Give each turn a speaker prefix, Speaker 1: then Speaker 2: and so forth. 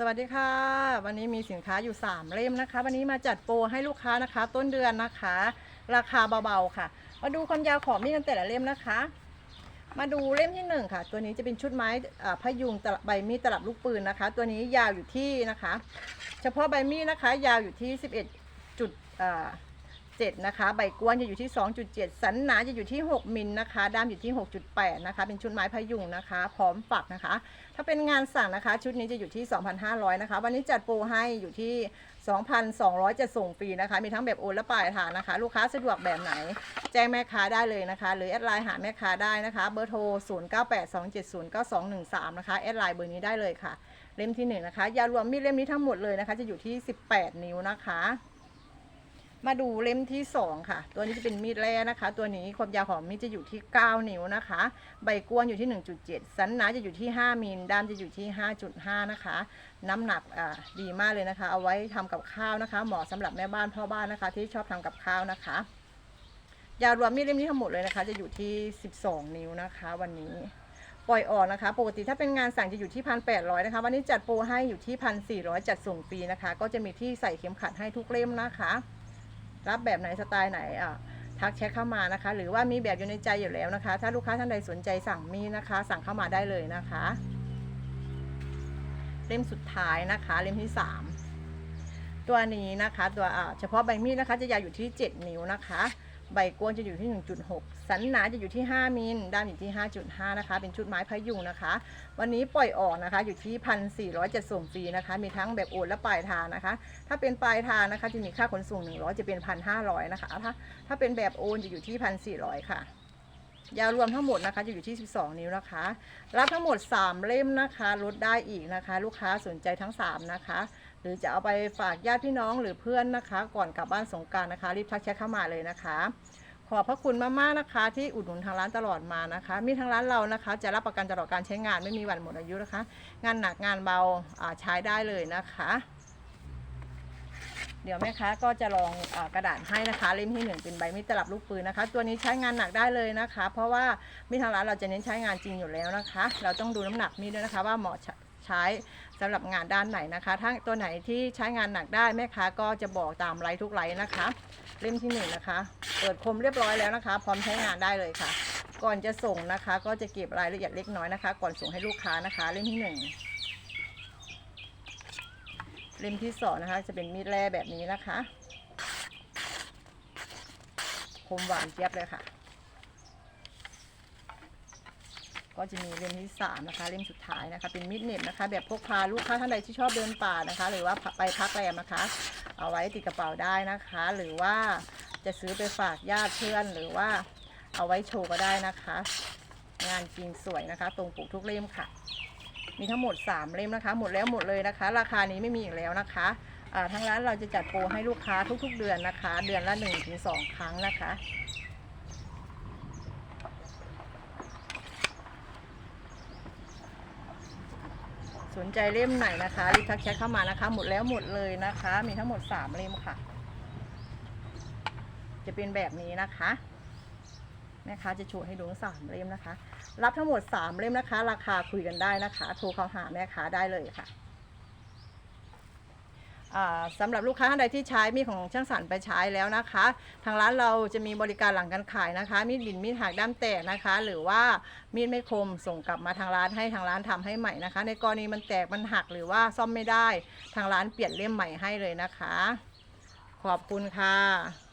Speaker 1: สวัสดีค่ะ วันนี้มีสินค้าอยู่ 3 เล่มนะคะ วันนี้มาจัดโปรให้ลูกค้านะคะ ต้นเดือนนะคะ ราคาเบาๆค่ะ มาดูความยาวของมีดกันแต่ละเล่มนะคะ มาดูเล่มที่ 1 ค่ะ ตัวนี้จะเป็นชุดไม้พยุงตลับใบมีดตลับลูกปืนนะคะ ตัวนี้ยาวอยู่ที่นะคะ เฉพาะใบมีดนะคะ ยาวอยู่ที่ 11จุด 2.7 นะคะ ใบกวนจะอยู่ที่ 2.7 สันหนาจะอยู่ที่ 6 มิลนะคะ ด้ามอยู่ที่ 6.8 นะคะ เป็นชุดไม้พยุงนะคะ พร้อมฝักนะคะ ถ้าเป็นงานสั่งนะคะ ชุดนี้จะอยู่ที่ 2,500 นะคะ วันนี้จัดโปรให้อยู่ที่ 2,200 จะส่งฟรีนะคะ มีทั้งแบบโอนและปลายทางนะคะ ลูกค้าสะดวกแบบไหน แจ้งแม่ค้าได้เลยนะคะ หรือแอดไลน์หาแม่ค้าได้นะคะ เบอร์โทร 0982709213 นะคะ แอดไลน์เบอร์นี้ได้เลยค่ะ เล่มที่หนึ่งนะคะ ยารวมมีดเล่มนี้ทั้งหมดเลยนะคะ จะอยู่ที่ 18 นิ้วนะคะ มาดูเล่มที่ 2 ค่ะ ตัวนี้จะเป็นมีดแร่นะคะ ตัวนี้ความยาวของมีดจะอยู่ที่ 9 นิ้วนะคะ ใบกวนอยู่ที่ 1.7 สันหนาจะอยู่ที่ 5มิลด้ามจะอยู่ที่ 5.5 นะคะ น้ำหนักดีมากเลยนะคะ เอาไว้ทำกับข้าวนะคะ เหมาะสำหรับแม่บ้านพ่อบ้านนะคะ ที่ชอบทำกับข้าวนะคะยาวรวมมีดเล่มนี้ทั้งหมดเลยนะคะ จะอยู่ที่ 12 นิ้วนะคะ วันนี้ปล่อยออกนะคะ ปกติถ้าเป็นงานสั่งจะอยู่ที่1,800นะคะ วันนี้จัดโปรให้อยู่ที่1,400จัดส่งฟรีนะคะ ก็จะมีที่ใส่เข็มขัดให้ทุกเล่มนะคะ รับแบบไหนสไตล์ไหนอะทักแชทเข้ามานะคะ หรือว่ามีแบบอยู่ในใจอยู่แล้วนะคะ ถ้าลูกค้าท่านใดสนใจสั่งมีนะคะ สั่งเข้ามาได้เลยนะคะ เล่มสุดท้ายนะคะ เล่มที่สามตัวนี้นะคะ ตัวอ่าเฉพาะใบมีดนะคะ จะยาวอยู่ที่ 7 นิ้วนะคะ ใบกวนจะอยู่ที่ 1.6 สันหนาจะอยู่ที่ 5 มิลด้ามอยู่ที่ 5.5 นะคะ เป็นชุดไม้พยุงนะคะ วันนี้ปล่อยออกนะคะอยู่ที่ 1,400จะส่งฟรีนะคะ มีทั้งแบบโอนและปลายทางนะคะ ถ้าเป็นปลายทางนะคะจะมีค่าขนส่ง 100 จะเป็น 1,500 นะคะ ถ้าถ้าเป็นแบบโอนจะอยู่ที่ 1,400 ค่ะ ยาวรวมทั้งหมดนะคะจะอยู่ที่ 12 นิ้วนะคะ รับทั้งหมด 3 เล่มนะคะ ลดได้อีกนะคะ ลูกค้าสนใจทั้ง 3 นะคะ หรือจะเอาไปฝากญาติพี่น้องหรือเพื่อนนะคะ ก่อนกลับบ้านสงการนะคะ รีบทักแชทเข้ามาเลยนะคะ ขอบพระคุณมากๆนะคะ ที่อุดหนุนทางร้านตลอดมานะคะ มีทางร้านเรานะคะ จะรับประกันตลอดการใช้งานไม่มีวันหมดอายุนะคะ งานหนักงานเบาใช้ได้เลยนะคะเดี๋ยวแม่ค้าก็จะลองอกระดาษให้นะคะเล่มที่หนึ่งเป็นใบมีดตลับลูกปืนนะคะ ตัวนี้ใช้งานหนักได้เลยนะคะ เพราะว่ามีทางร้านเราจะเน้นใช้งานจริงอยู่แล้วนะคะ เราต้องดูน้ำหนักมีดด้วยนะคะ ว่าเหมาะ ใช้สำหรับงานด้านไหนนะคะ ถ้าตัวไหนที่ใช้งานหนักได้แม่ค้าก็จะบอกตามไลน์ทุกไลน์นะคะ เล่มที่หนึ่งนะคะ เปิดคมเรียบร้อยแล้วนะคะ พร้อมใช้งานได้เลยค่ะ ก่อนจะส่งนะคะ ก็จะเก็บรายละเอียดเล็กน้อยนะคะ ก่อนส่งให้ลูกค้านะคะ เล่มที่หนึ่งเล่มที่สองนะคะ จะเป็นมีดแร่แบบนี้นะคะ คมหวานเจี๊ยบเลยค่ะ ก็จะมีเล่มที่สามนะคะ เล่มสุดท้ายนะคะ เป็นมีดเน็บนะคะ แบบพกพาลูกค้าท่านใดที่ชอบเดินป่านะคะ หรือว่าไปพักแรมนะคะ เอาไว้ติดกระเป๋าได้นะคะ หรือว่าจะซื้อไปฝากญาติเพื่อน หรือว่าเอาไว้โชว์ก็ได้นะคะ งานจริงสวยนะคะ ตรงปกทุกเล่มค่ะ มีทั้งหมด 3 เล่มนะคะ หมดแล้วหมดเลยนะคะ ราคานี้ไม่มีอีกแล้วนะคะอ่าทางร้านเราจะจัดโปรให้ลูกค้าทุกๆ เดือนนะคะ เดือนละ 1-2 ครั้งนะคะ สนใจเล่มไหนนะคะรีบทักแชทเข้ามานะคะ หมดแล้วหมดเลยนะคะ มีทั้งหมดสามเล่มค่ะ จะเป็นแบบนี้นะคะแม่ค้าจะโชว์ให้ดูสามเล่มนะคะ รับทั้งหมดสามเล่มนะคะ ราคาคุยกันได้นะคะ โทรเข้าหาแม่ค้าได้เลยค่ะ สำหรับลูกค้าท่านใดที่ใช้มีดของช่างสรรไปใช้แล้วนะคะ ทางร้านเราจะมีบริการหลังการขายนะคะ มีดบินมีดหักด้ามแตกนะคะ หรือว่ามีดไม่คมส่งกลับมาทางร้านให้ทางร้านทำให้ใหม่นะคะ ในกรณีมันแตกมันหักหรือว่าซ่อมไม่ได้ ทางร้านเปลี่ยนเล่มใหม่ให้เลยนะคะ ขอบคุณค่ะ